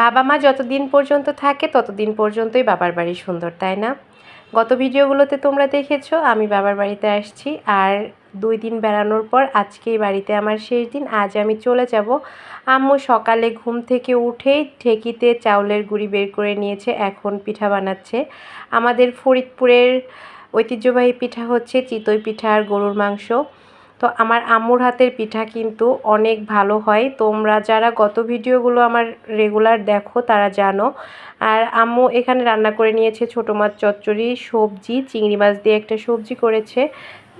বাবা মা যতদিন পর্যন্ত থাকে, ততদিন পর্যন্তই বাবার বাড়ি সুন্দর, তাই না? গত ভিডিওগুলোতে তোমরা দেখেছ, আমি বাবার বাড়িতে আসছি আর দুই দিন বেড়ানোর পর আজকেই বাড়িতে আমার শেষ দিন। আজ আমি চলে যাব। আম্মু সকালে ঘুম থেকে উঠেই ঠেকিতে চাউলের গুঁড়ি বের করে নিয়েছে, এখন পিঠা বানাচ্ছে। আমাদের ফরিদপুরের ঐতিহ্যবাহী পিঠা হচ্ছে চিতই পিঠা আর গরুর মাংস। তো আমার আম্মুর হাতের পিঠা কিন্তু অনেক ভালো হয়। তোমরা যারা গত ভিডিওগুলো আমার রেগুলার দেখো, তারা জানো। আর আম্মু এখানে রান্না করে নিয়েছে ছোটো মাছ চচ্চড়ি, সবজি, চিংড়ি মাছ দিয়ে একটা সবজি করেছে।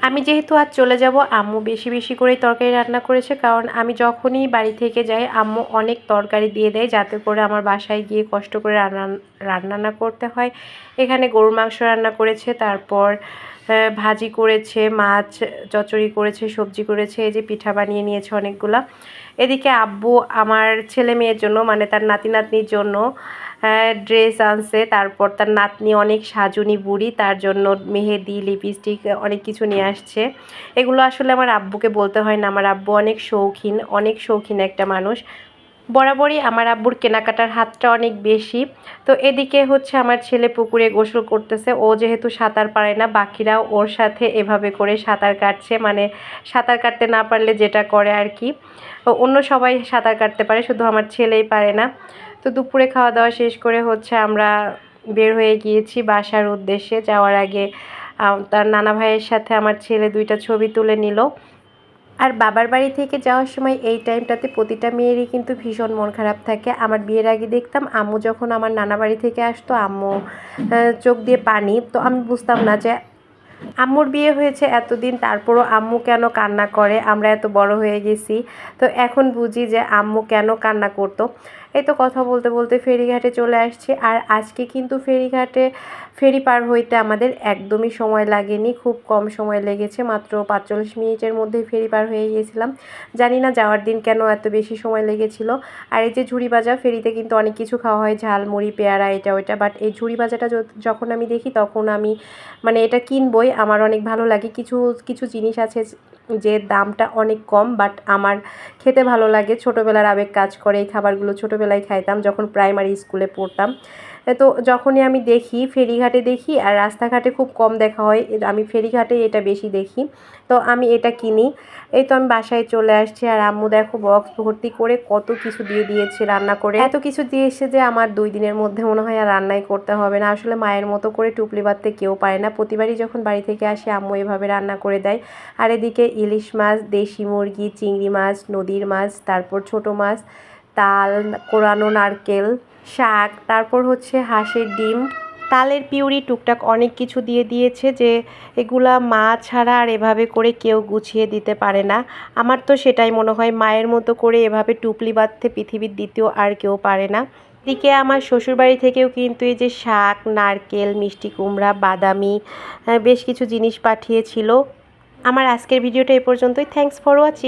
আমি যেহেতু আজ চলে যাব, আম্মু বেশি বেশি করেই তরকারি রান্না করেছে, কারণ আমি যখনই বাড়ি থেকে যাই, আম্মু অনেক তরকারি দিয়ে দেয়, যাতে করে আমার বাসায় গিয়ে কষ্ট করে রান্না রান্না না করতে হয়। এখানে গরুর মাংস রান্না করেছে, তারপর ভাজি করেছে, মাছ চচড়ি করেছে, সবজি করেছে, এই যে পিঠা বানিয়ে নিয়েছে অনেকগুলা। এদিকে আব্বু আমার ছেলে মেয়ের জন্য মানে তার নাতি নাতনির জন্য ড্রেস আনছে, তারপর তার নাতনি অনেক সাজুনি বুড়ি, তার জন্য মেহেদি লিপস্টিক অনেক কিছু নিয়ে আসছে। এগুলো আসলে আমার আব্বুকে বলতে হয় না, আমার আব্বু অনেক শৌখিন অনেক শৌখিন একটা মানুষ। বরাবরই আমার আব্বুর কেনাকাটার হাতটা অনেক বেশি। তো এদিকে হচ্ছে আমার ছেলে পুকুরে গোসল করতেছে, ও যেহেতু সাঁতার পারে না, বাকিরাও ওর সাথে এভাবে করে সাঁতার কাটছে মানে সাঁতার কাটতে না পারলে যেটা করে আর কি। অন্য সবাই সাঁতার কাটতে পারে, শুধু আমার ছেলেই পারে না। তো দুপুরে খাওয়া দাওয়া শেষ করে হচ্ছে আমরা বের হয়ে গিয়েছি বাসার উদ্দেশ্যে। যাওয়ার আগে তার নানা ভাইয়ের সাথে আমার ছেলে দুইটা ছবি তুলে নিল। আর বাবার বাড়ি থেকে যাওয়ার সময় এই টাইমটাতে প্রতিটা মেয়েরই কিন্তু ভীষণ মন খারাপ থাকে। আমার বিয়ের আগে দেখতাম আম্মু যখন আমার নানা বাড়ি থেকে আসতো, আম্মু চোখ দিয়ে পানি। তো আমি বুঝতাম না যে আম্মুর বিয়ে হয়েছে এতদিন, তারপরও আম্মু কেন কান্না করে? আমরা এত বড় হয়ে গেছি। তো এখন বুঝি যে আম্মু কেন কান্না করতো? এই তো কথা বলতে বলতে ফেরিঘাটে চলে আসছি। আর আজকে কিন্তু ফেরিঘাটে, ফেরি পার হইতে আমাদের একদমই সময় লাগেনি, খুব কম সময় লেগেছে। মাত্র পাঁচচল্লিশ মিনিটের মধ্যে ফেরি পার হয়ে গিয়েছিলাম। জানি না যাওয়ার দিন কেন এত বেশি সময় লেগেছিল। আর এই যে ঝুড়ি বাজা ফেরিতে কিন্তু অনেক কিছু খাওয়া হয়, ঝাল, মুড়ি, পেয়ারা, এটা, ওইটা। বাট এই ঝুড়ি বাজাটা যখন আমি দেখি তখন আমি মানে এটা কিনবই, আমার অনেক ভালো লাগে। কিছু কিছু জিনিস আছে যে দামটা অনেক কম বাট আমার খেতে ভালো লাগে। ছোটোবেলার আবেগ কাজ করে, এই খাবারগুলো ছোটোবেলায় খাইতাম, যখন প্রাইমারি স্কুলে পড়তাম। তো যখনই আমি দেখি, ফেরিঘাটে দেখি আর রাস্তাঘাটে খুব কম দেখা হয় আমি ফেরিঘাটে এটা বেশি দেখি। তো আমি এটা কিনি। এই তো আমি বাসায় চলে আসছি আর আম্মু দেখো বক্স ভর্তি করে কত কিছু দিয়ে দিয়েছে রান্না করে। এত কিছু দিয়েছে যে আমার দুই দিনের মধ্যে মনে হয় আর রান্নাই করতে হবে না। আসলে মায়ের মতো করে টুপলি বাঁধতে কেউ পারে না। প্রতিবারই যখন বাড়ি থেকে আসে আম্মু এভাবে রান্না করে দেয়। আর এদিকে ইলিশ মাছ, দেশি মুরগি, চিংড়ি মাছ, নদীর মাছ, তারপর ছোট মাছ, তাল, কোরানো নারকেল শাক, তারপর হচ্ছে হাঁসের ডিম। তালের পিউরি টুকটাক অনেক কিছু দিয়ে দিয়েছে যে এগুলা মা ছাড়া আর এভাবে করে কেউ গুছিয়ে দিতে পারে না। আমার তো সেটাই মনে হয়, মায়ের মতো করে এভাবে টুপলি বাঁধতে পৃথিবীর দ্বিতীয় আর কেউ পারে না। এদিকে আমার শ্বশুরবাড়ি থেকেও কিন্তু এই যে শাক, নারকেল, মিষ্টি কুমড়া, বাদামি বেশ কিছু জিনিস পাঠিয়েছিল। আমার আজকের ভিডিওটা এ পর্যন্তই। Thanks for watching